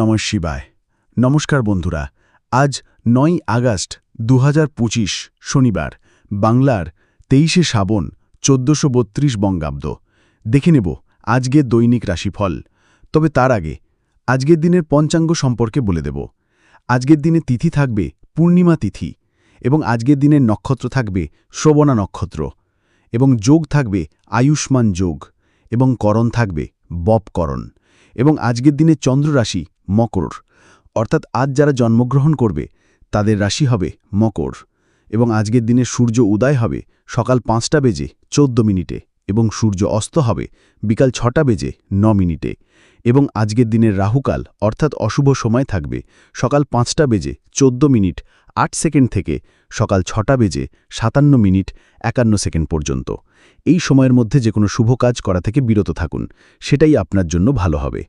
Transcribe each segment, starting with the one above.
নম শিবায়। নমস্কার বন্ধুরা, আজ নয় আগস্ট দু হাজার পঁচিশ শনিবার, বাংলার তেইশে শ্রাবণ চোদ্দশো বত্রিশ বঙ্গাব্দ। দেখে নেব আজকের দৈনিক রাশিফল। তবে তার আগে আজকের দিনের পঞ্চাঙ্গ সম্পর্কে বলে দেব। আজকের দিনে তিথি থাকবে পূর্ণিমা তিথি এবং আজকের দিনের নক্ষত্র থাকবে শ্রবণা নক্ষত্র এবং যোগ থাকবে আয়ুষ্মান যোগ এবং করণ থাকবে বপকরণ এবং আজকের দিনে চন্দ্র রাশি মকর। অর্থাৎ আজ যারা জন্মগ্রহণ করবে, তাদের রাশি হবে মকর। এবং আজকের দিনে সূর্য উদয় হবে সকাল পাঁচটা বেজে চোদ্দ মিনিটে এবং সূর্য অস্ত হবে বিকাল ছটা বেজে ন মিনিটে। এবং আজকের দিনের রাহুকাল, অর্থাৎ অশুভ সময় থাকবে সকাল পাঁচটা বেজে চোদ্দ মিনিট আট সেকেন্ড থেকে সকাল ছটা বেজে সাতান্ন মিনিট একান্ন সেকেন্ড পর্যন্ত। এই সময়ের মধ্যে যে কোনো শুভ কাজ করা থেকে বিরত থাকুন, সেটাই আপনার জন্য ভালো হবে।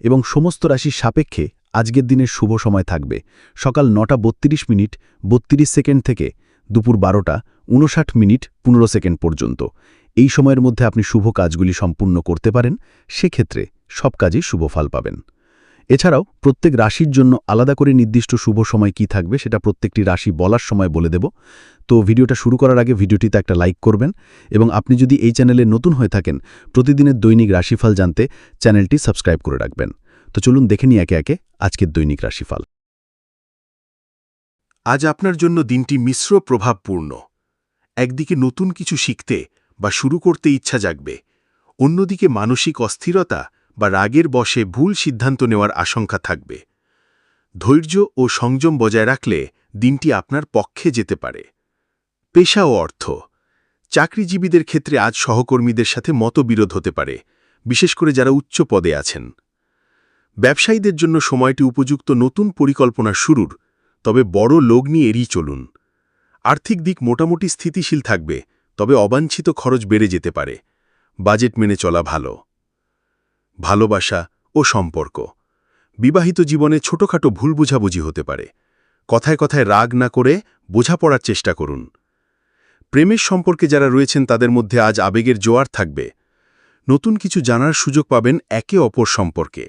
এবং সমস্ত রাশির সাপেক্ষে আজকের দিনের শুভ সময় থাকবে। সকাল নটা বত্রিশ মিনিট, বত্রিশ সেকেন্ড থেকে দুপুর বারোটা উনষাট মিনিট, পনেরো সেকেন্ড পর্যন্ত। এই সময়ের মধ্যে আপনি শুভ কাজগুলি সম্পূর্ণ করতে পারেন, সেক্ষেত্রে সব কাজেই শুভ ফল পাবেন। এছাড়াও প্রত্যেক রাশির জন্য আলাদা করে নির্দিষ্ট শুভ সময় কি থাকবে সেটা প্রত্যেকটি রাশি বলার সময় বলে দেব। তো ভিডিওটা শুরু করার আগে ভিডিওটিতে একটা লাইক করবেন এবং আপনি যদি এই চ্যানেলে নতুন হয়ে থাকেন, প্রতিদিনের দৈনিক রাশিফল জানতে চ্যানেলটি সাবস্ক্রাইব করে রাখবেন। তো চলুন দেখে নিই একে একে আজকের দৈনিক রাশিফল। আজ আপনার জন্য দিনটি মিশ্র প্রভাবপূর্ণ। একদিকে নতুন কিছু শিখতে বা শুরু করতে ইচ্ছা জাগবে, অন্যদিকে মানসিক অস্থিরতা বা রাগের বশে ভুল সিদ্ধান্ত নেওয়ার আশঙ্কা থাকবে। ধৈর্য ও সংযম বজায় রাখলে দিনটি আপনার পক্ষে যেতে পারে। পেশা ও অর্থ। চাকরিজীবীদের ক্ষেত্রে আজ সহকর্মীদের সাথে মতবিরোধ হতে পারে, বিশেষ করে যারা উচ্চ পদে আছেন। ব্যবসায়ীদের জন্য সময়টি উপযুক্ত নতুন পরিকল্পনা শুরুর, তবে বড় লগ্নি এড়িয়ে চলুন। আর্থিক দিক মোটামুটি স্থিতিশীল থাকবে, তবে অবাঞ্ছিত খরচ বেড়ে যেতে পারে। বাজেট মেনে চলা ভালো। ভালোবাসা ও সম্পর্ক। বিবাহিত জীবনে ছোটখাটো ভুল বুঝাবুঝি হতে পারে। কথায় কথায় রাগ না করে বোঝাপড়ার চেষ্টা করুন। প্রেমের সম্পর্কে যারা রয়েছেন তাদের মধ্যে আজ আবেগের জোয়ার থাকবে। নতুন কিছু জানার সুযোগ পাবেন একে অপর সম্পর্কে।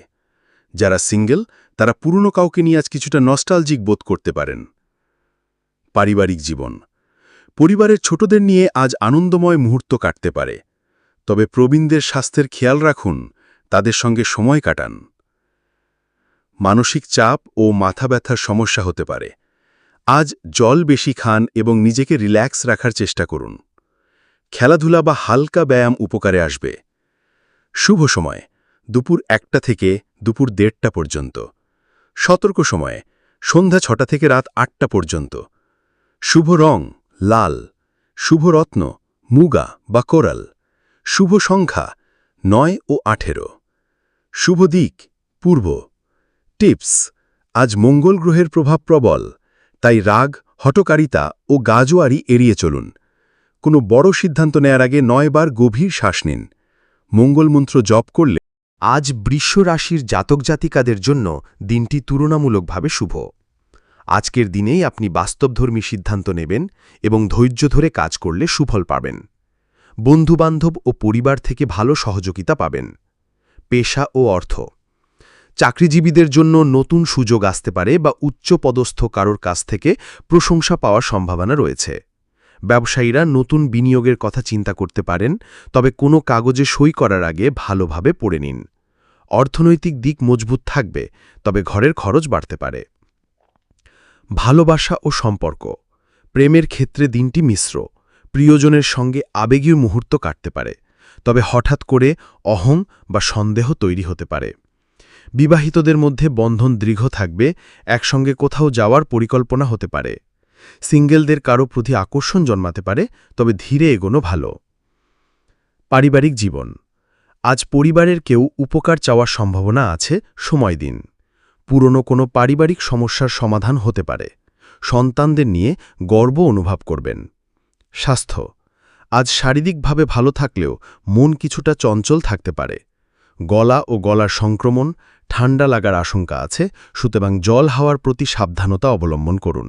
যারা সিঙ্গেল, তারা পুরনো কাউকে নিয়ে আজ কিছুটা নস্টালজিক বোধ করতে পারেন। পারিবারিক জীবন। পরিবারের ছোটদের নিয়ে আজ আনন্দময় মুহূর্ত কাটতে পারে। তবে প্রবীণদের স্বাস্থ্যের খেয়াল রাখুন তাদের সঙ্গে সময় কাটান। মানসিক চাপ ও মাথা ব্যথার সমস্যা হতে পারে। আজ জল বেশি খান এবং নিজেকে রিল্যাক্স রাখার চেষ্টা করুন। খেলাধুলা বা হালকা ব্যায়াম উপকারে আসবে। শুভ সময়, দুপুর একটা থেকে দুপুর দেড়টা পর্যন্ত। সতর্ক সময়ে, সন্ধ্যা ছটা থেকে রাত আটটা পর্যন্ত। শুভ রং, লাল। শুভ রত্ন, মুগা বা কোরাল। শুভ সংখ্যা, নয় ও আঠেরো। শুভ দিক, পূর্ব। টিপস, আজ মঙ্গল গ্রহের প্রভাব প্রবল, তাই রাগ হটকারিতা ও গাজোয়ারি এড়িয়ে চলুন। কোনো বড় সিদ্ধান্ত নেয়ার আগে নয়বার গভীর শ্বাস নিন। মঙ্গলমন্ত্র জপ করলে আজ বৃষ রাশির জাতক জাতিকাদের জন্য দিনটি তুলনামূলকভাবে শুভ। আজকের দিনেই আপনি বাস্তবধর্মী সিদ্ধান্ত নেবেন এবং ধৈর্য ধরে কাজ করলে সুফল পাবেন। বন্ধুবান্ধব ও পরিবার থেকে ভালো সহযোগিতা পাবেন। পেশা ও অর্থ। চাকরিজীবীদের জন্য নতুন সুযোগ আসতে পারে বা উচ্চ পদস্থ কারোর কাছ থেকে প্রশংসা পাওয়ার সম্ভাবনা রয়েছে। ব্যবসায়ীরা নতুন বিনিয়োগের কথা চিন্তা করতে পারেন, তবে কোনো কাগজে সই করার আগে ভালোভাবে পড়ে নিন। অর্থনৈতিক দিক মজবুত থাকবে, তবে ঘরের খরচ বাড়তে পারে। ভালোবাসা ও সম্পর্ক। প্রেমের ক্ষেত্রে দিনটি মিশ্র। প্রিয়জনের সঙ্গে আবেগীয় মুহূর্ত কাটতে পারে। তবে হঠাৎ করে অহং বা সন্দেহ তৈরি হতে পারে। বিবাহিতদের মধ্যে বন্ধন দৃঢ় থাকবে, একসঙ্গে কোথাও যাওয়ার পরিকল্পনা হতে পারে। সিঙ্গেলদের কারও প্রতি আকর্ষণ জন্মাতে পারে, তবে ধীরে এগোনো ভালো। পারিবারিক জীবন। আজ পরিবারের কেউ উপকার চাওয়ার সম্ভাবনা আছে, সময় দিন। পুরনো কোনো পারিবারিক সমস্যার সমাধান হতে পারে। সন্তানদের নিয়ে গর্ব অনুভব করবেন। স্বাস্থ্য। আজ শারীরিকভাবে ভালো থাকলেও মন কিছুটা চঞ্চল থাকতে পারে। গলা ও গলার সংক্রমণ, ঠান্ডা লাগার আশঙ্কা আছে, সুতরাং জল হাওয়ার প্রতি সাবধানতা অবলম্বন করুন।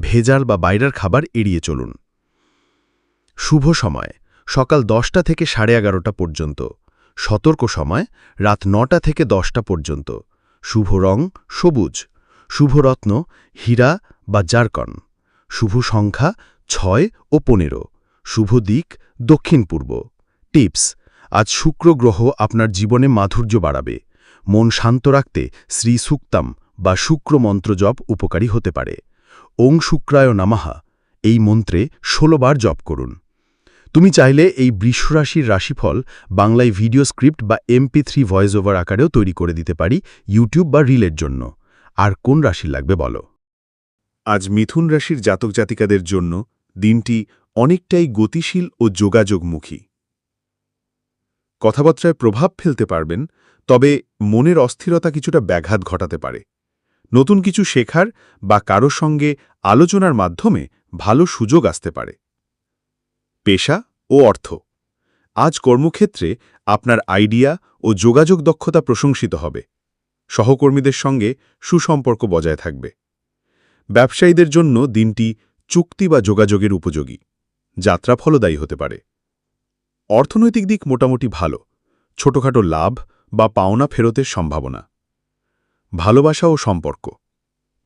ভেজাল বা বাইরের খাবার এড়িয়ে চলুন। শুভ সময়। সকাল দশটা থেকে সাড়ে এগারোটা পর্যন্ত। সতর্ক সময়, রাত নটা থেকে দশটা পর্যন্ত। শুভ রং, সবুজ। শুভ রত্ন, হীরা বা জারকন। শুভ সংখ্যা, ছয় ও পনেরো। শুভ দিক, দক্ষিণ পূর্ব। টিপস, আজ শুক্র গ্রহ আপনার জীবনে মাধুর্য বাড়াবে। মন শান্ত রাখতে শ্রী সুক্তাম বা শুক্র মন্ত্র জপ উপকারী হতে পারে। ওং শুক্রায় নামাহা এই মন্ত্রে ১৬ বার জপ করুন। তুমি চাইলে এই বৃষরাশির রাশিফল বাংলায় ভিডিও স্ক্রিপ্ট বা এমপি থ্রি ভয়েস ওভার আকারেও তৈরি করে দিতে পারি ইউটিউব বা রিলের জন্য। আর কোন রাশির লাগবে বলো? আজ মিথুন রাশির জাতক জাতিকাদের জন্য দিনটি অনেকটাই গতিশীল ও যোগাযোগমুখী। কথাবার্তায় প্রভাব ফেলতে পারবেন, তবে মনের অস্থিরতা কিছুটা ব্যাঘাত ঘটাতে পারে। নতুন কিছু শেখার বা কারও সঙ্গে আলোচনার মাধ্যমে ভালো সুযোগ আসতে পারে। পেশা ও অর্থ। আজ কর্মক্ষেত্রে আপনার আইডিয়া ও যোগাযোগ দক্ষতা প্রশংসিত হবে। সহকর্মীদের সঙ্গে সুসম্পর্ক বজায় থাকবে। ব্যবসায়ীদের জন্য দিনটি চুক্তি বা যোগাযোগের উপযোগী। যাত্রা ফলদায়ী হতে পারে। অর্থনৈতিক দিক মোটামুটি ভালো, ছোটখাটো লাভ বা পাওনা ফেরতের সম্ভাবনা। ভালোবাসা ও সম্পর্ক,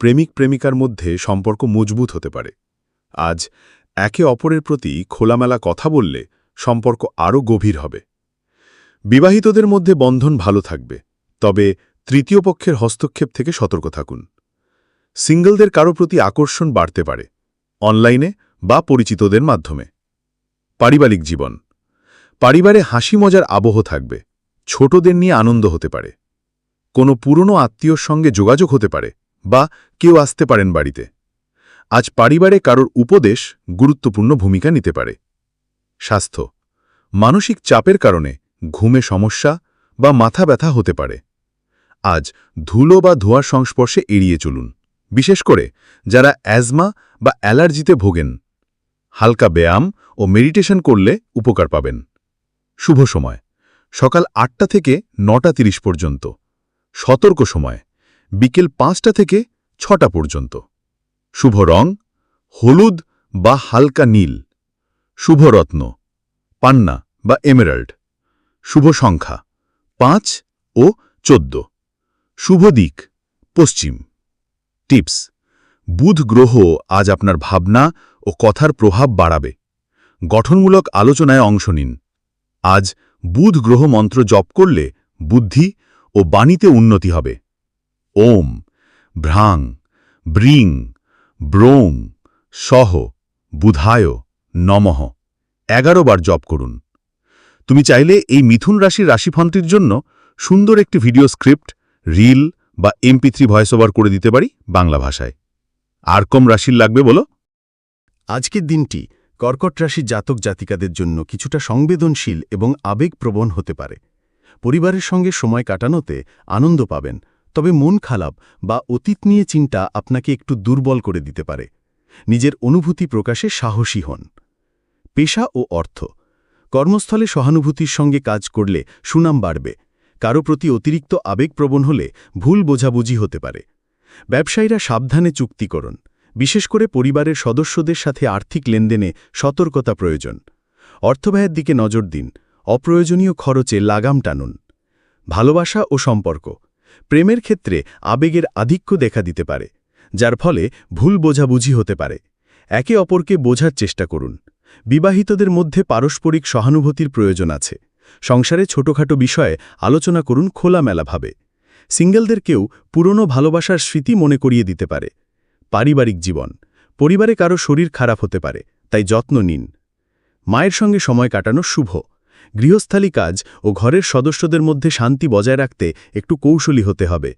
প্রেমিক প্রেমিকার মধ্যে সম্পর্ক মজবুত হতে পারে। আজ একে অপরের প্রতি খোলামেলা কথা বললে সম্পর্ক আরও গভীর হবে। বিবাহিতদের মধ্যে বন্ধন ভালো থাকবে, তবে তৃতীয় পক্ষের হস্তক্ষেপ থেকে সতর্ক থাকুন। সিঙ্গলদের কারও প্রতি আকর্ষণ বাড়তে পারে। অনলাইনে বা পরিচিতদের মাধ্যমে। পারিবারিক জীবন। পরিবারে হাসি মজার আবহ থাকবে। ছোটদের নিয়ে আনন্দ হতে পারে। কোনো পুরনো আত্মীয়র সঙ্গে যোগাযোগ হতে পারে বা কেউ আসতে পারেন বাড়িতে। আজ পরিবারে কারোর উপদেশ গুরুত্বপূর্ণ ভূমিকা নিতে পারে। স্বাস্থ্য। মানসিক চাপের কারণে ঘুমে সমস্যা বা মাথা ব্যথা হতে পারে। আজ ধুলো বা ধোঁয়ার সংস্পর্শে এড়িয়ে চলুন। বিশেষ করে যারা অ্যাজমা বা অ্যালার্জিতে ভোগেন হালকা ব্যায়াম ও মেডিটেশন করলে উপকার পাবেন। শুভ সময়। সকাল আটটা থেকে নটা তিরিশ পর্যন্ত। সতর্ক সময়। বিকেল পাঁচটা থেকে ছটা পর্যন্ত। শুভ রং, হলুদ বা হালকা নীল। শুভ রত্ন, পান্না বা এমেরাল্ড। শুভ সংখ্যা, পাঁচ ও চোদ্দ। শুভ দিক, পশ্চিম। টিপস, বুধ গ্রহ আজ আপনার ভাবনা ও কথার প্রভাব বাড়াবে। গঠনমূলক আলোচনায় অংশ নিন। আজ বুধ গ্রহ মন্ত্র জপ করলে বুদ্ধি ও বাণীতে উন্নতি হবে। ওম, ভ্রাং, ব্রিং, ব্রোং, সহ, বুধায়, নমঃ। এগারো বার জপ করুন। তুমি চাইলে এই মিথুন রাশির রাশিফন্ত্রীর জন্য সুন্দর একটি ভিডিও স্ক্রিপ্ট, রিল বা এমপি থ্রি ভয়েস ওভার করে দিতে পারি বাংলা ভাষায়। আর কম রাশির লাগবে বলো? আজকের দিনটি কর্কট রাশির জাতক জাতিকাদের জন্য কিছুটা সংবেদনশীল এবং আবেগপ্রবণ হতে পারে। পরিবারের সঙ্গে সময় কাটানোতে আনন্দ পাবেন, তবে মন খারাপ বা অতীত নিয়ে চিন্তা আপনাকে একটু দুর্বল করে দিতে পারে। নিজের অনুভূতি প্রকাশে সাহসী হন। পেশা ও অর্থ। কর্মস্থলে সহানুভূতির সঙ্গে কাজ করলে সুনাম বাড়বে। কারও প্রতি অতিরিক্ত আবেগপ্রবণ হলে ভুল বোঝাবুঝি হতে পারে। ব্যবসায়ীরা সাবধানে চুক্তি করুন। বিশেষ করে পরিবারের সদস্যদের সাথে আর্থিক লেনদেনে সতর্কতা প্রয়োজন। অর্থব্যয়ের দিকে নজর দিন। অপ্রয়োজনীয় খরচে লাগাম টানুন। ভালোবাসা ও সম্পর্ক। প্রেমের ক্ষেত্রে আবেগের আধিক্য দেখা দিতে পারে, যার ফলে ভুল বোঝাবুঝি হতে পারে। একে অপরকে বোঝার চেষ্টা করুন। বিবাহিতদের মধ্যে পারস্পরিক সহানুভূতির প্রয়োজন আছে। সংসারে ছোটখাটো বিষয়ে আলোচনা করুন খোলামেলাভাবে। সিঙ্গেলদের কেউ পুরনো ভালোবাসার স্মৃতি মনে করিয়ে দিতে পারে। পারিবারিক জীবন। পরিবারে কারও শরীর খারাপ হতে পারে, তাই যত্ন নিন। মায়ের সঙ্গে সময় কাটানো শুভ। গৃহস্থালী কাজ ও ঘরের সদস্যদের মধ্যে শান্তি বজায় রাখতে একটু কৌশলী হতে হবে।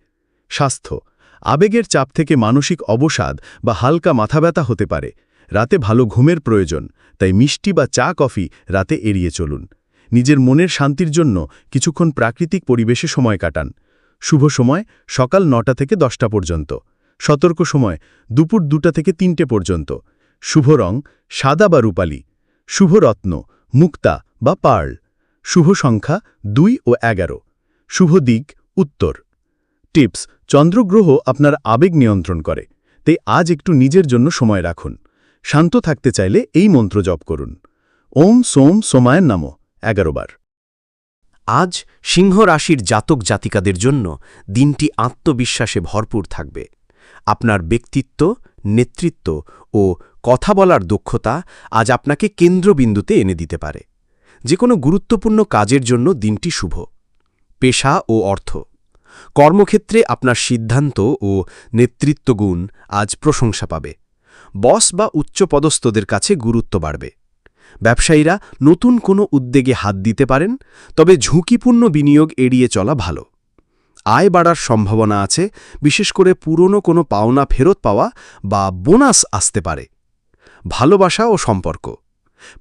স্বাস্থ্য। আবেগের চাপ থেকে মানসিক অবসাদ বা হালকা মাথা ব্যথা হতে পারে। রাতে ভালো ঘুমের প্রয়োজন, তাই মিষ্টি বা চা কফি রাতে এড়িয়ে চলুন। নিজের মনের শান্তির জন্য কিছুক্ষণ প্রাকৃতিক পরিবেশে সময় কাটান। শুভ সময় সকাল নটা থেকে দশটা পর্যন্ত। সতর্ক সময় দুপুর দুটা থেকে তিনটে পর্যন্ত। শুভ রং, সাদা বা রূপালী। শুভ রত্ন, মুক্তা বা পার্ল। শুভ সংখ্যা দুই ও এগারো। শুভ দিক, উত্তর। টিপস, চন্দ্রগ্রহ আপনার আবেগ নিয়ন্ত্রণ করে। তাই আজ একটু নিজের জন্য সময় রাখুন। শান্ত থাকতে চাইলে এই মন্ত্র জপ করুন। ওম সোম সোমায়ের নাম, এগারো বার। আজ সিংহ রাশির জাতক জাতিকাদের জন্য দিনটি আত্মবিশ্বাসে ভরপুর থাকবে। আপনার ব্যক্তিত্ব, নেতৃত্ব ও কথা বলার দক্ষতা আজ আপনাকে কেন্দ্রবিন্দুতে এনে দিতে পারে। যে কোনো গুরুত্বপূর্ণ কাজের জন্য দিনটি শুভ। পেশা ও অর্থ। কর্মক্ষেত্রে আপনার সিদ্ধান্ত ও নেতৃত্বগুণ আজ প্রশংসা পাবে। বস বা উচ্চপদস্থদের কাছে গুরুত্ব বাড়বে। ব্যবসায়ীরা নতুন কোনো উদ্যোগে হাত দিতে পারেন, তবে ঝুঁকিপূর্ণ বিনিয়োগ এড়িয়ে চলা ভালো। আয় বাড়ার সম্ভাবনা আছে, বিশেষ করে পুরনো কোনো পাওনা ফেরত পাওয়া বা বোনাস আসতে পারে। ভালোবাসা ও সম্পর্ক।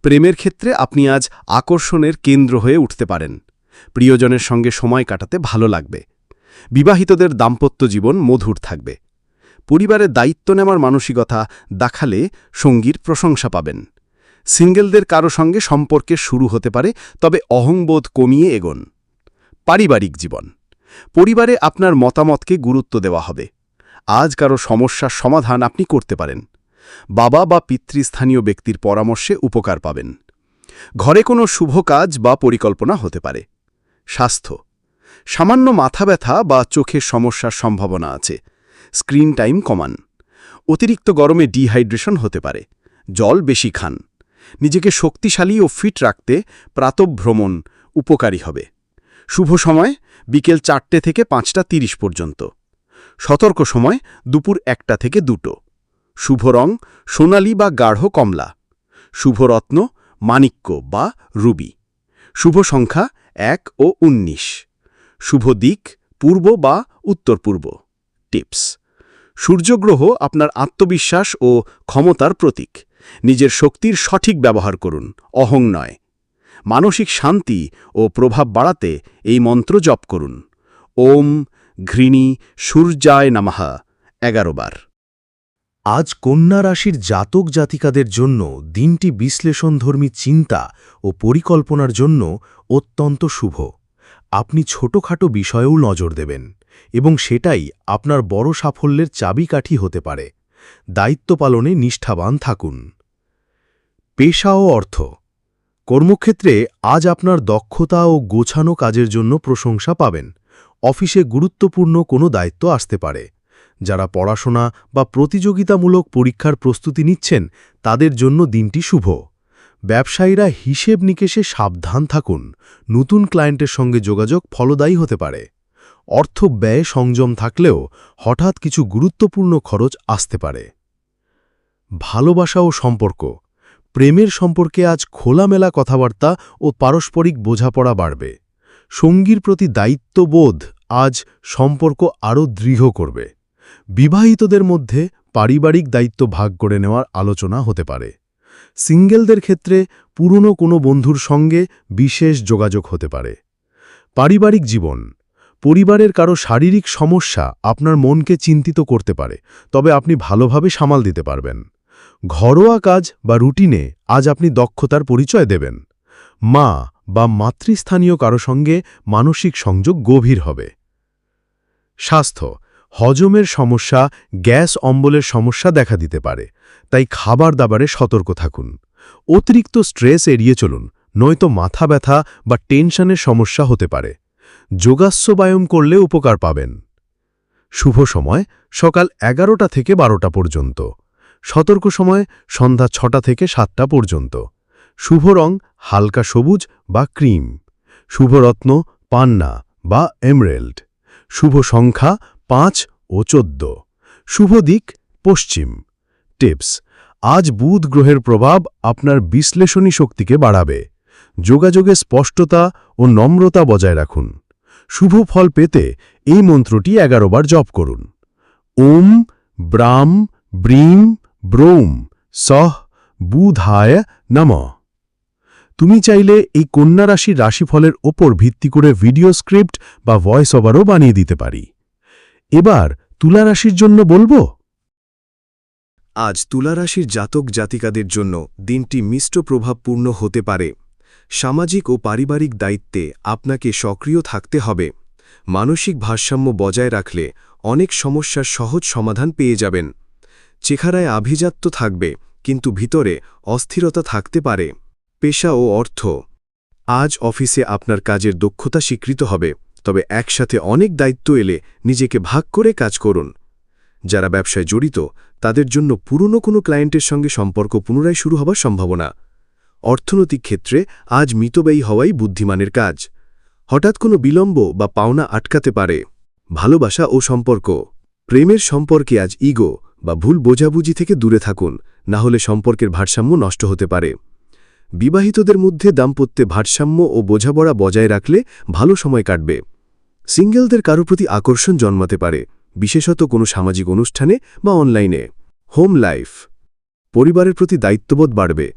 প্রেমের ক্ষেত্রে আপনি আজ আকর্ষণের কেন্দ্র হয়ে উঠতে পারেন। প্রিয়জনের সঙ্গে সময় কাটাতে ভালো লাগবে। বিবাহিতদের দাম্পত্য জীবন মধুর থাকবে। পরিবারের দায়িত্ব নেওয়ার মানসিকতা দেখালে সঙ্গীর প্রশংসা পাবেন। সিঙ্গেলদের কারও সঙ্গে সম্পর্কে শুরু হতে পারে, তবে অহংবোধ কমিয়ে এগোন। পারিবারিক জীবন। পরিবারে আপনার মতামতকে গুরুত্ব দেওয়া হবে। আজ কারও সমস্যার সমাধান আপনি করতে পারেন। বাবা বা পিতৃস্থানীয় ব্যক্তির পরামর্শে উপকার পাবেন। ঘরে কোনো শুভ কাজ বা পরিকল্পনা হতে পারে। স্বাস্থ্য। সামান্য মাথা ব্যথা বা চোখের সমস্যার সম্ভাবনা আছে। স্ক্রিন টাইম কমান। অতিরিক্ত গরমে ডিহাইড্রেশন হতে পারে। জল বেশি খান। নিজেকে শক্তিশালী ও ফিট রাখতে প্রাতভ্রমণ উপকারী হবে। শুভ সময়, বিকেল চারটে থেকে পাঁচটা তিরিশ পর্যন্ত। সতর্ক সময়, দুপুর একটা থেকে দুটো। শুভ রং, সোনালি বা গাঢ় কমলা। শুভ রত্ন, মাণিক্য বা রুবি। শুভ সংখ্যা, এক ও উনিশ। শুভ দিক, পূর্ব বা উত্তর পূর্ব টিপস, সূর্যগ্রহ আপনার আত্মবিশ্বাস ও ক্ষমতার প্রতীক। নিজের শক্তির সঠিক ব্যবহার করুন, অহং নয়। মানসিক শান্তি ও প্রভাব বাড়াতে এই মন্ত্র জপ করুন। ওম ঘৃণী সূর্যায় নামাহা এগারো বার। আজ কন্যা রাশির জাতক জাতিকাদের জন্য দিনটি বিশ্লেষণধর্মী চিন্তা ও পরিকল্পনার জন্য অত্যন্ত শুভ। আপনি ছোটখাটো বিষয়েও নজর দেবেন এবং সেটাই আপনার বড় সাফল্যের চাবিকাঠি হতে পারে। দায়িত্ব পালনে নিষ্ঠাবান থাকুন। পেশা ও অর্থ। কর্মক্ষেত্রে আজ আপনার দক্ষতা ও গোছানো কাজের জন্য প্রশংসা পাবেন। অফিসে গুরুত্বপূর্ণ কোনো দায়িত্ব আসতে পারে। যারা পড়াশোনা বা প্রতিযোগিতামূলক পরীক্ষার প্রস্তুতি নিচ্ছেন, তাদের জন্য দিনটি শুভ। ব্যবসায়ীরা হিসেব নিকেশে সাবধান থাকুন। নতুন ক্লায়েন্টের সঙ্গে যোগাযোগ ফলদায়ী হতে পারে। অর্থ ব্যয় সংযম থাকলেও হঠাৎ কিছু গুরুত্বপূর্ণ খরচ আসতে পারে। ভালোবাসা ও সম্পর্ক প্রেমের সম্পর্কে আজ খোলামেলা কথাবার্তা ও পারস্পরিক বোঝাপড়া বাড়বে। সঙ্গীর প্রতি দায়িত্ববোধ আজ সম্পর্ক আরও দৃঢ় করবে। বিবাহিতদের মধ্যে পারিবারিক দায়িত্ব ভাগ করে নেওয়ার আলোচনা হতে পারে। সিঙ্গেলদের ক্ষেত্রে পুরনো কোনো বন্ধুর সঙ্গে বিশেষ যোগাযোগ হতে পারে। পারিবারিক জীবন। পরিবারের কারও শারীরিক সমস্যা আপনার মনকে চিন্তিত করতে পারে, তবে আপনি ভালোভাবে সামাল দিতে পারবেন। ঘরোয়া কাজ বা রুটিনে আজ আপনি দক্ষতার পরিচয় দেবেন। মা বা মাতৃস্থানীয় কারও সঙ্গে মানসিক সংযোগ গভীর হবে। স্বাস্থ্য, হজমের সমস্যা, গ্যাস অম্বলের সমস্যা দেখা দিতে পারে, তাই খাবার দাবারে সতর্ক থাকুন। অতিরিক্ত স্ট্রেস এড়িয়ে চলুন, নয়তো মাথা ব্যথা বা টেনশনের সমস্যা হতে পারে। যোগাস্যবায়ম করলে উপকার পাবেন। শুভ সময়, সকাল এগারোটা থেকে বারোটা পর্যন্ত। সতর্ক সময় সন্ধ্যা ছটা থেকে সাতটা পর্যন্ত। শুভ রং হালকা সবুজ বা ক্রিম। শুভরত্ন পান্না বা এমরেল্ড। শুভ সংখ্যা পাঁচ ও চোদ্দ। শুভ দিক পশ্চিম। টিপস, আজ বুধ গ্রহের প্রভাব আপনার বিশ্লেষণী শক্তিকে বাড়াবে। যোগাযোগে স্পষ্টতা ও নম্রতা বজায় রাখুন। শুভ ফল পেতে এই মন্ত্রটি এগারো বার জপ করুন। ওম ব্রাম ব্রিম ব্রৌম সহ বুধায় নম। তুমি চাইলে এই কন্যা রাশির রাশিফলের ওপর ভিত্তি করে ভিডিও স্ক্রিপ্ট বা ভয়েস ওভারও বানিয়ে দিতে পারি। এবার তুলা রাশির জন্য বলব? আজ তুলা রাশির জাতক জাতিকাদের জন্য দিনটি মিষ্ট প্রভাবপূর্ণ হতে পারে। সামাজিক ও পারিবারিক দায়িত্বে আপনাকে সক্রিয় থাকতে হবে। মানসিক ভারসাম্য বজায় রাখলে অনেক সমস্যার সহজ সমাধান পেয়ে যাবেন। চেহারায় আভিজাত্য থাকবে, কিন্তু ভিতরে অস্থিরতা থাকতে পারে। পেশা ও অর্থ। আজ অফিসে আপনার কাজের দক্ষতা স্বীকৃত হবে, তবে একসাথে অনেক দায়িত্ব এলে নিজেকে ভাগ করে কাজ করুন। যারা ব্যবসায় জড়িত, তাদের জন্য পুরনো কোনো ক্লায়েন্টের সঙ্গে সম্পর্ক পুনরায় শুরু হবার সম্ভাবনা। অর্থনৈতিক ক্ষেত্রে আজ মিতব্যয়ী হওয়াই বুদ্ধিমানের কাজ। হঠাৎ কোনো বিলম্ব বা পাওনা আটকাতে পারে। ভালোবাসা ও সম্পর্ক। প্রেমের সম্পর্কে আজ ইগো বা ভুল বোঝাবুঝি থেকে দূরে থাকুন, না হলে সম্পর্কের ভারসাম্য নষ্ট হতে পারে। বিবাহিতদের মধ্যে দাম্পত্যে ভারসাম্য ও বোঝাপড়া বজায় রাখলে ভালো সময় কাটবে। সিঙ্গেলদের কারও প্রতি আকর্ষণ জন্মাতে পারে, বিশেষত কোনো সামাজিক অনুষ্ঠানে বা অনলাইনে। হোম লাইফ পরিবারের প্রতি দায়িত্ববোধ বাড়বে,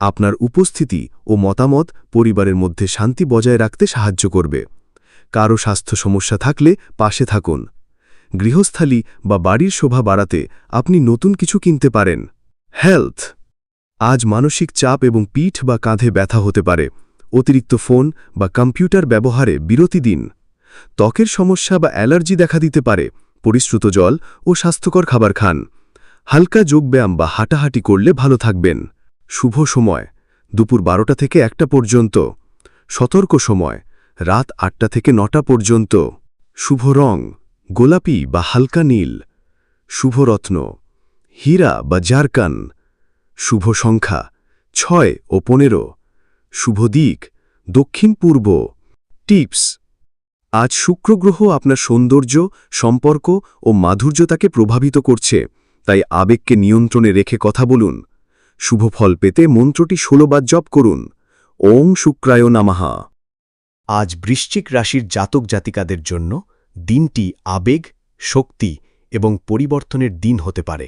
আপনার উপস্থিতি ও মতামত পরিবারের মধ্যে শান্তি বজায় রাখতে সাহায্য করবে। কারও স্বাস্থ্য সমস্যা থাকলে পাশে থাকুন গৃহস্থালী বা বাড়ির শোভা বাড়াতে আপনি নতুন কিছু কিনতে পারেন। হেলথ। আজ মানসিক চাপ এবং পিঠ বা কাঁধে ব্যথা হতে পারে। অতিরিক্ত ফোন বা কম্পিউটার ব্যবহারে বিরতি দিন। ত্বকের সমস্যা বা অ্যালার্জি দেখা দিতে পারে। পরিশ্রুত জল ও স্বাস্থ্যকর খাবার খান। হালকা যোগব্যায়াম বা হাঁটাহাঁটি করলে ভালো থাকবেন। শুভ সময়। দুপুর বারোটা থেকে একটা পর্যন্ত। সতর্ক সময়। রাত আটটা থেকে নটা পর্যন্ত। শুভ রং। গোলাপি বা হালকা নীল, শুভরত্ন, হীরা বা জারকান শুভ সংখ্যা ছয় ও পনেরো, শুভ দিক দক্ষিণ পূর্ব, টিপস। আজ শুক্রগ্রহ আপনার সৌন্দর্য, সম্পর্ক ও মাধুর্যতাকে প্রভাবিত করছে, তাই আবেগকে নিয়ন্ত্রণে রেখে কথা বলুন। শুভ ফল পেতে মন্ত্রটি ষোলোবার জপ করুন। ওং শুক্রায় নামাহা। আজ বৃশ্চিক রাশির জাতক জাতিকাদের জন্য দিনটি আবেগ, শক্তি এবং পরিবর্তনের দিন হতে পারে।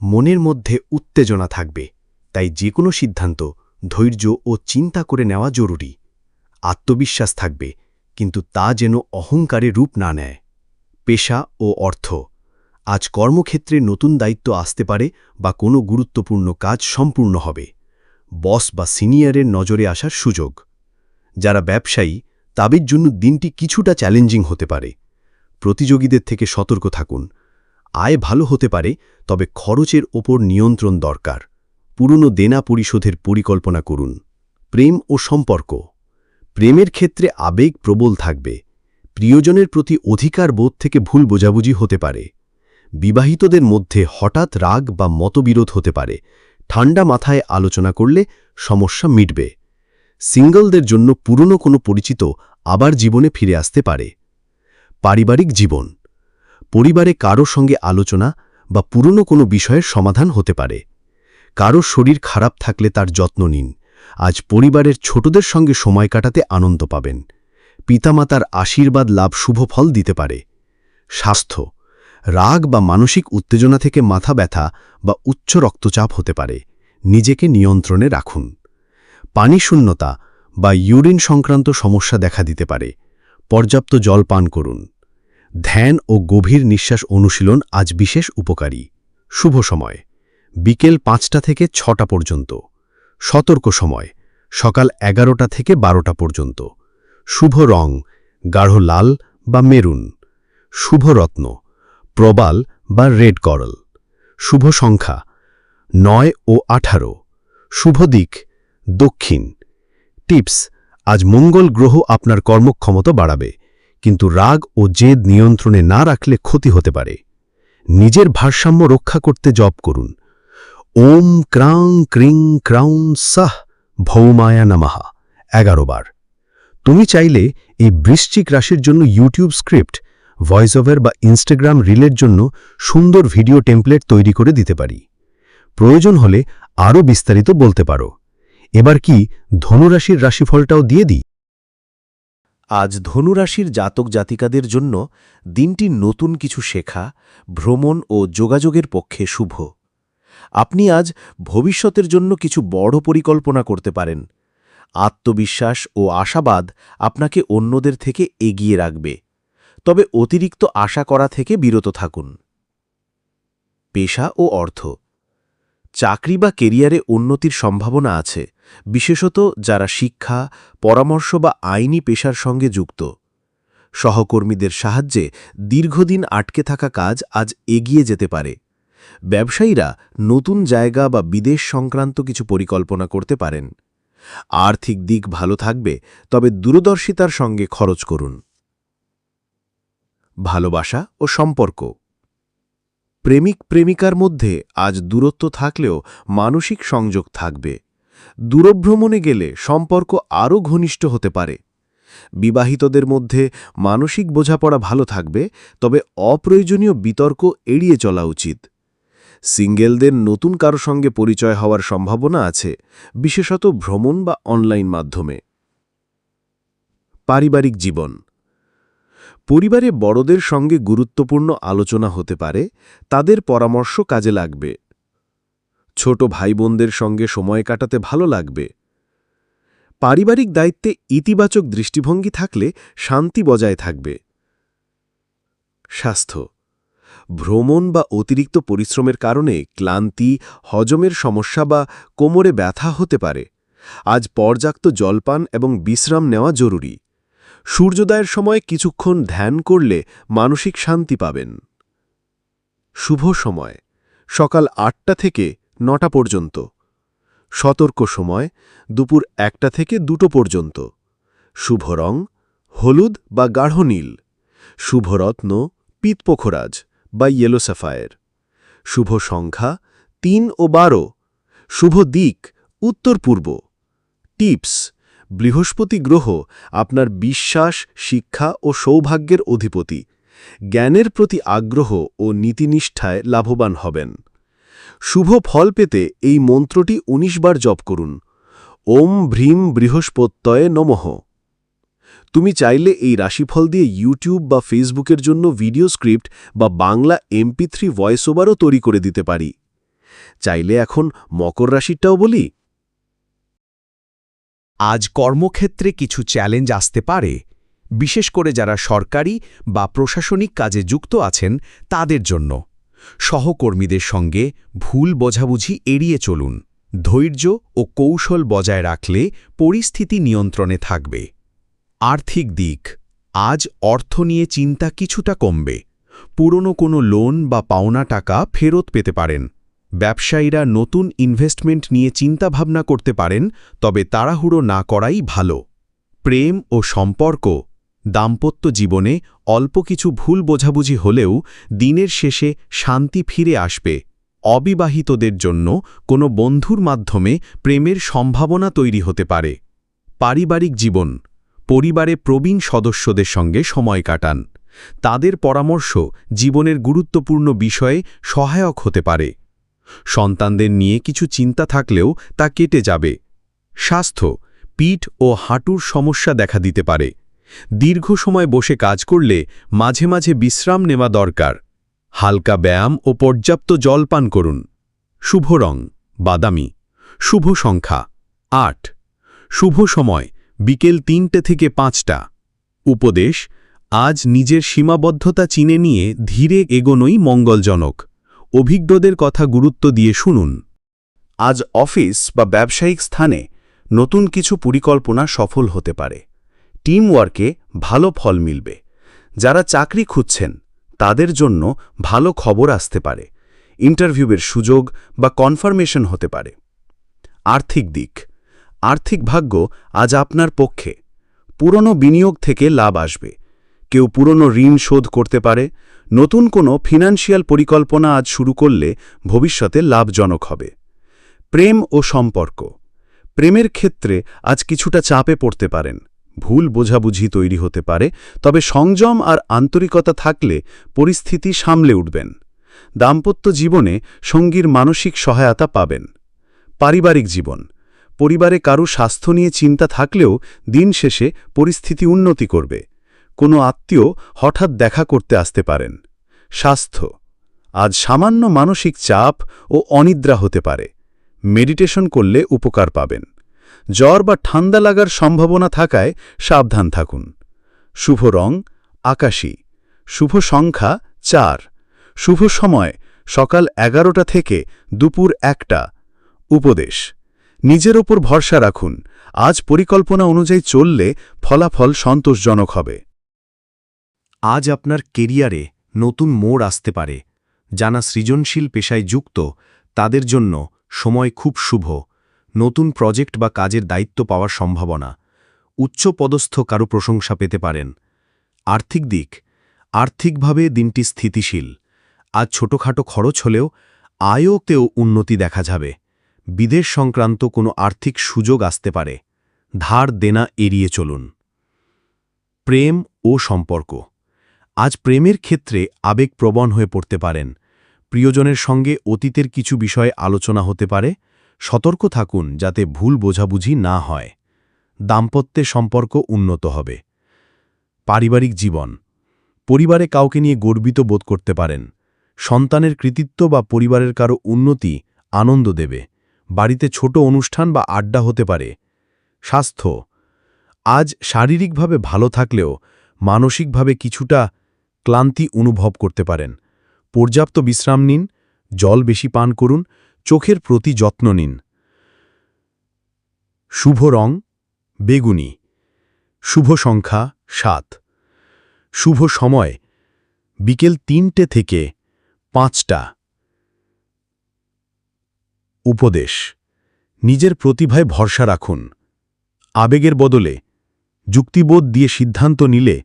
মনের মধ্যে উত্তেজনা থাকবে, তাই যে কোনো সিদ্ধান্ত, ধৈর্য ও চিন্তা করে নেওয়া জরুরি। আত্মবিশ্বাস থাকবে, কিন্তু তা যেন অহংকারে রূপ না নেয়। পেশা ও অর্থ, আজ কর্মক্ষেত্রে নতুন দায়িত্ব আসতে পারে বা কোনো গুরুত্বপূর্ণ কাজ সম্পূর্ণ হবে। বস বা সিনিয়রের নজরে আসার সুযোগ, যারা ব্যবসায়ী, তাদের জন্য দিনটি কিছুটা চ্যালেঞ্জিং হতে পারে। প্রতিযোগীদের থেকে সতর্ক থাকুন। আয় ভালো হতে পারে, তবে খরচের ওপর নিয়ন্ত্রণ দরকার। পুরনো দেনা পরিশোধের পরিকল্পনা করুন। প্রেম ও সম্পর্ক। প্রেমের ক্ষেত্রে আবেগ প্রবল থাকবে। প্রিয়জনের প্রতি অধিকার বোধ থেকে ভুল বোঝাবুঝি হতে পারে। বিবাহিতদের মধ্যে হঠাৎ রাগ বা মতবিরোধ হতে পারে। ঠান্ডা মাথায় আলোচনা করলে সমস্যা মিটবে। সিঙ্গলদের জন্য পুরনো কোনো পরিচিত আবার জীবনে ফিরে আসতে পারে। পারিবারিক জীবন। পরিবারে কারও সঙ্গে আলোচনা বা পুরনো কোনো বিষয়ের সমাধান হতে পারে। কারও শরীর খারাপ থাকলে তার যত্ন নিন। আজ পরিবারের ছোটদের সঙ্গে সময় কাটাতে আনন্দ পাবেন। পিতামাতার আশীর্বাদ লাভ শুভ ফল দিতে পারে। স্বাস্থ্য। রাগ বা মানসিক উত্তেজনা থেকে মাথা ব্যথা বা উচ্চ রক্তচাপ হতে পারে। নিজেকে নিয়ন্ত্রণে রাখুন। পানি শূন্যতা বা ইউরিন সংক্রান্ত সমস্যা দেখা দিতে পারে। পর্যাপ্ত জল পান করুন। ধ্যান ও গভীর নিঃশ্বাস অনুশীলন আজ বিশেষ উপকারী। শুভ সময়। বিকেল পাঁচটা থেকে ছটা পর্যন্ত। সতর্ক সময়। সকাল এগারোটা থেকে বারোটা পর্যন্ত। শুভ রং। গাঢ় লাল বা মেরুন। শুভ রত্ন। প্রবাল বা রেড করল। শুভ সংখ্যা। নয় ও আঠারো। শুভ দিক। দক্ষিণ। টিপস। আজ মঙ্গল গ্রহ আপনার কর্মক্ষমতা বাড়াবে, কিন্তু রাগ ও জেদ নিয়ন্ত্রণে না রাখলে ক্ষতি হতে পারে। নিজের ভারসাম্য রক্ষা করতে জপ করুন। ওম ক্রাং ক্রিং ক্রাউন সাহ ভৌমায়া নামাহা এগারো বার। তুমি চাইলে এই বৃশ্চিক রাশির জন্য ইউটিউব স্ক্রিপ্ট, ভয়েস ওভার বা ইনস্টাগ্রাম রিলের জন্য সুন্দর ভিডিও টেমপ্লেট তৈরি করে দিতে পারি। প্রয়োজন হলে আরও বিস্তারিত বলতে পারো। এবার কি ধনুরাশির রাশিফলটাও দিয়ে দিই? আজ ধনুরাশির জাতক জাতিকাদের জন্য দিনটি নতুন কিছু শেখা, ভ্রমণ ও যোগাযোগের পক্ষে শুভ। আপনি আজ ভবিষ্যতের জন্য কিছু বড় পরিকল্পনা করতে পারেন। আত্মবিশ্বাস ও আশাবাদ আপনাকে অন্যদের থেকে এগিয়ে রাখবে। তবে অতিরিক্ত আশা করা থেকে বিরত থাকুন। পেশা ও অর্থ চাকরি বা কেরিয়ারে উন্নতির সম্ভাবনা আছে, বিশেষত যারা শিক্ষা, পরামর্শ বা আইনি পেশার সঙ্গে যুক্ত। সহকর্মীদের সাহায্যে দীর্ঘদিন আটকে থাকা কাজ আজ এগিয়ে যেতে পারে। ব্যবসায়ীরা নতুন জায়গা বা বিদেশ সংক্রান্ত কিছু পরিকল্পনা করতে পারেন। আর্থিক দিক ভালো থাকবে, তবে দূরদর্শিতার সঙ্গে খরচ করুন। ভালোবাসা ও সম্পর্ক প্রেমিক প্রেমিকার মধ্যে আজ দূরত্ব থাকলেও মানসিক সংযোগ থাকবে। দূরভ্রমণে গেলে সম্পর্ক আরও ঘনিষ্ঠ হতে পারে। বিবাহিতদের মধ্যে মানসিক বোঝাপড়া ভালো থাকবে, তবে অপ্রয়োজনীয় বিতর্ক এড়িয়ে চলা উচিত। সিঙ্গেলদের নতুন কারও সঙ্গে পরিচয় হওয়ার সম্ভাবনা আছে, বিশেষত ভ্রমণ বা অনলাইন মাধ্যমে। পারিবারিক জীবন পরিবারে বড়দের সঙ্গে গুরুত্বপূর্ণ আলোচনা হতে পারে, তাদের পরামর্শ কাজে লাগবে। ছোট ভাই বোনদের সঙ্গে সময় কাটাতে ভালো লাগবে। পারিবারিক দায়িত্বে ইতিবাচক দৃষ্টিভঙ্গি থাকলে শান্তি বজায় থাকবে। স্বাস্থ্য। ভ্রমণ বা অতিরিক্ত পরিশ্রমের কারণে ক্লান্তি, হজমের সমস্যা বা কোমরে ব্যথা হতে পারে। আজ পর্যাপ্ত জলপান এবং বিশ্রাম নেওয়া জরুরি। সূর্যোদয়ের সময় কিছুক্ষণ ধ্যান করলে মানসিক শান্তি পাবেন। শুভ সময়, সকাল আটটা থেকে নটা পর্যন্ত। সতর্ক সময়, দুপুর একটা থেকে দুটো পর্যন্ত। শুভ রং, হলুদ বা গাঢ় নীল। শুভরত্ন পিতপোখরাজ বা ইয়েলো স্যাফায়ার শুভ সংখ্যা, তিন ও বারো। শুভ দিক উত্তর পূর্ব টিপস বৃহস্পতি গ্রহ আপনার বিশ্বাস, শিক্ষা ও সৌভাগ্যের অধিপতি। জ্ঞানের প্রতি আগ্রহ ও নীতিনিষ্ঠায় লাভবান হবেন। শুভ ফল পেতে এই মন্ত্রটি ১৯ বার জপ করুন। ওম ভ্রীম বৃহস্পত্যয়ে নমঃ। তুমি চাইলে এই রাশিফল দিয়ে ইউটিউব বা ফেসবুকের জন্য ভিডিও স্ক্রিপ্ট বা বাংলা এমপি থ্রি ভয়েস ওভারও তৈরি করে দিতে পারি। চাইলে এখন মকর রাশিটাও বলি। আজ কর্মক্ষেত্রে কিছু চ্যালেঞ্জ আসতে পারে। বিশেষ করে যারা সরকারি বা প্রশাসনিক কাজে যুক্ত আছেন তাদের জন্য। সহকর্মীদের সঙ্গে ভুল বোঝাবুঝি এড়িয়ে চলুন। ধৈর্য ও কৌশল বজায় রাখলে পরিস্থিতি নিয়ন্ত্রণে থাকবে। আর্থিক দিক। আজ অর্থ নিয়ে চিন্তা কিছুটা কমবে। পুরনো কোনো লোন বা পাওনা টাকা ফেরত পেতে পারেন। ব্যবসায়ীরা নতুন ইনভেস্টমেন্ট নিয়ে চিন্তাভাবনা করতে পারেন, তবে তাড়াহুড়ো না করাই ভালো। প্রেম ও সম্পর্ক, দাম্পত্য জীবনে অল্প কিছু ভুল বোঝাবুঝি হলেও দিনের শেষে শান্তি ফিরে আসবে। অবিবাহিতদের জন্য কোনো বন্ধুর মাধ্যমে প্রেমের সম্ভাবনা তৈরি হতে পারে। পারিবারিক জীবন, পরিবারে প্রবীণ সদস্যদের সঙ্গে সময় কাটান। তাদের পরামর্শ জীবনের গুরুত্বপূর্ণ বিষয়ে সহায়ক হতে পারে। সন্তানদের নিয়ে কিছু চিন্তা থাকলেও তা কেটে যাবে। স্বাস্থ্য, পিঠ ও হাঁটুর সমস্যা দেখা দিতে পারে। দীর্ঘ সময় বসে কাজ করলে মাঝে মাঝে বিশ্রাম নেওয়া দরকার। হালকা ব্যায়াম ও পর্যাপ্ত জল পান করুন। শুভ রং, বাদামি। শুভ সংখ্যা, আট। শুভ সময়, বিকেল তিনটে থেকে পাঁচটা। উপদেশ, আজ নিজের সীমাবদ্ধতা চিনে নিয়ে ধীরে এগোনোই মঙ্গলজনক। অভিজ্ঞদের কথা গুরুত্ব দিয়ে শুনুন। আজ অফিস বা ব্যবসায়িক স্থানে নতুন কিছু পরিকল্পনা সফল হতে পারে। টিম ওয়ার্কে ভালো ফল মিলবে। যারা চাকরি খুঁজছেন, তাদের জন্য ভালো খবর আসতে পারে। ইন্টারভিউয়ের সুযোগ বা কনফার্মেশন হতে পারে। আর্থিক দিক। আর্থিক ভাগ্য আজ আপনার পক্ষে। পুরনো বিনিয়োগ থেকে লাভ আসবে। কেউ পুরনো ঋণ শোধ করতে পারে নতুন কোনো ফিনান্সিয়াল পরিকল্পনা আজ শুরু করলে ভবিষ্যতে লাভজনক হবে। প্রেম ও সম্পর্ক। প্রেমের ক্ষেত্রে আজ কিছুটা চাপে পড়তে পারেন। ভুল বোঝাবুঝি তৈরি হতে পারে, তবে সংযম আর আন্তরিকতা থাকলে পরিস্থিতি সামলে উঠবেন। দাম্পত্য জীবনে সঙ্গীর মানসিক সহায়তা পাবেন। পারিবারিক জীবন। পরিবারে কারও স্বাস্থ্য নিয়ে চিন্তা থাকলেও দিন শেষে পরিস্থিতি উন্নতি করবে। কোনো আত্মীয় হঠাৎ দেখা করতে আসতে পারেন। স্বাস্থ্য। আজ সামান্য মানসিক চাপ ও অনিদ্রা হতে পারে। মেডিটেশন করলে উপকার পাবেন। জ্বর বা ঠান্ডা লাগার সম্ভাবনা থাকায় সাবধান থাকুন। শুভ রং, আকাশী। শুভ সংখ্যা, চার। শুভ সময়, সকাল এগারোটা থেকে দুপুর একটা। উপদেশ। নিজের ওপর ভরসা রাখুন। আজ পরিকল্পনা অনুযায়ী চললে ফলাফল সন্তোষজনক হবে। আজ আপনার কেরিয়ারে নতুন মোড় আসতে পারে, যারা সৃজনশীল পেশায় যুক্ত, তাদের জন্য সময় খুব শুভ। নতুন প্রজেক্ট বা কাজের দায়িত্ব পাওয়ার সম্ভাবনা। উচ্চ পদস্থ কারও প্রশংসা পেতে পারেন। আর্থিক দিক। আর্থিকভাবে দিনটি স্থিতিশীল। আজ ছোটখাটো খরচ হলেও আয়তেও উন্নতি দেখা যাবে। বিদেশ সংক্রান্ত কোনো আর্থিক সুযোগ আসতে পারে। ধার দেনা এড়িয়ে চলুন। প্রেম ও সম্পর্ক। আজ প্রেমের ক্ষেত্রে আবেগপ্রবণ হয়ে পড়তে পারেন। প্রিয়জনের সঙ্গে অতীতের কিছু বিষয়ে আলোচনা হতে পারে। সতর্ক থাকুন যাতে ভুল বোঝাবুঝি না হয়। দাম্পত্যে সম্পর্ক উন্নত হবে। পারিবারিক জীবন। পরিবারে কাউকে নিয়ে গর্বিত বোধ করতে পারেন। সন্তানের কৃতিত্ব বা পরিবারের কারও উন্নতি আনন্দ দেবে। বাড়িতে ছোট অনুষ্ঠান বা আড্ডা হতে পারে। স্বাস্থ্য। আজ শারীরিকভাবে ভালো থাকলেও মানসিকভাবে কিছুটা ক্লান্তি অনুভব করতে পারেন। পর্যাপ্ত বিশ্রাম নিন, জল বেশি পান করুন, চোখের প্রতি যত্ন নিন। শুভ রং, বেগুনি। শুভ সংখ্যা সাত। শুভ সময়, বিকেল তিনটে থেকে পাঁচটা। উপদেশ, নিজের প্রতিভায় ভরসা রাখুন। আবেগের বদলে যুক্তিবোধ দিয়ে সিদ্ধান্ত নিলে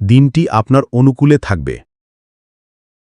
দিনটি আপনার অনুকূলে থাকবে।